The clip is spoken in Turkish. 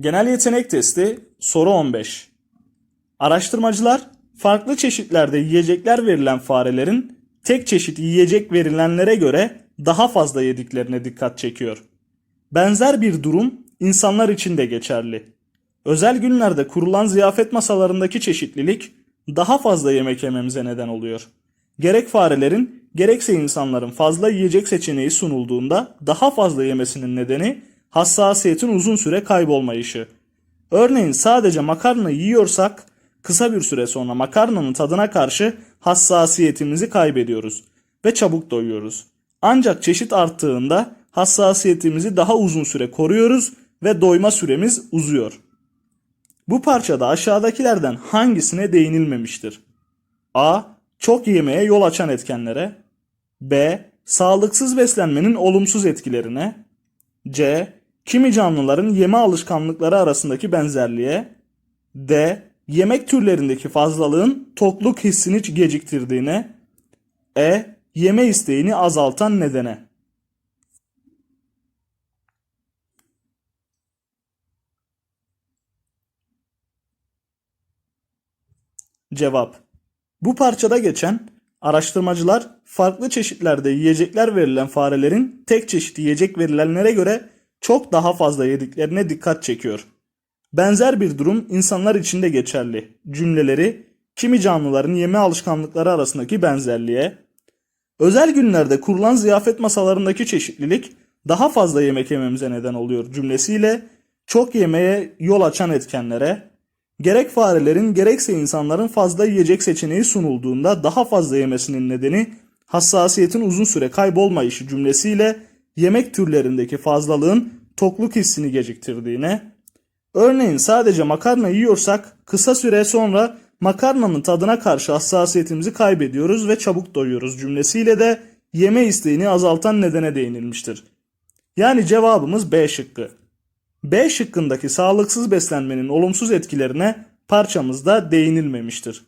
Genel yetenek testi soru 15. Araştırmacılar farklı çeşitlerde yiyecekler verilen farelerin tek çeşit yiyecek verilenlere göre daha fazla yediklerine dikkat çekiyor. Benzer bir durum insanlar için de geçerli. Özel günlerde kurulan ziyafet masalarındaki çeşitlilik daha fazla yemek yememize neden oluyor. Gerek farelerin gerekse insanların fazla yiyecek seçeneği sunulduğunda daha fazla yemesinin nedeni hassasiyetin uzun süre kaybolmayışı. Örneğin sadece makarna yiyorsak kısa bir süre sonra makarnanın tadına karşı hassasiyetimizi kaybediyoruz ve çabuk doyuyoruz. Ancak çeşit arttığında hassasiyetimizi daha uzun süre koruyoruz ve doyma süremiz uzuyor. Bu parçada aşağıdakilerden hangisine değinilmemiştir? A. Çok yemeye yol açan etkenlere. B. Sağlıksız beslenmenin olumsuz etkilerine. C. Kimi canlıların yeme alışkanlıkları arasındaki benzerliğe. D. Yemek türlerindeki fazlalığın tokluk hissini geciktirdiğine. E. Yeme isteğini azaltan nedene. Cevap Bu parçada geçen araştırmacılar farklı çeşitlerde yiyecekler verilen farelerin tek çeşit yiyecek verilenlere göre çok daha fazla yediklerine dikkat çekiyor. Benzer bir durum insanlar için de geçerli. Cümleleri kimi canlıların yeme alışkanlıkları arasındaki benzerliğe, özel günlerde kurulan ziyafet masalarındaki çeşitlilik daha fazla yemek yememize neden oluyor cümlesiyle çok yemeye yol açan etkenlere, gerek farelerin gerekse insanların fazla yiyecek seçeneği sunulduğunda daha fazla yemesinin nedeni hassasiyetin uzun süre kaybolmayışı cümlesiyle yemek türlerindeki fazlalığın tokluk hissini geciktirdiğine, örneğin sadece makarna yiyorsak kısa süre sonra makarnanın tadına karşı hassasiyetimizi kaybediyoruz ve çabuk doyuyoruz cümlesiyle de yeme isteğini azaltan nedene değinilmiştir. Yani cevabımız B şıkkı. B şıkkındaki sağlıksız beslenmenin olumsuz etkilerine parçamızda değinilmemiştir.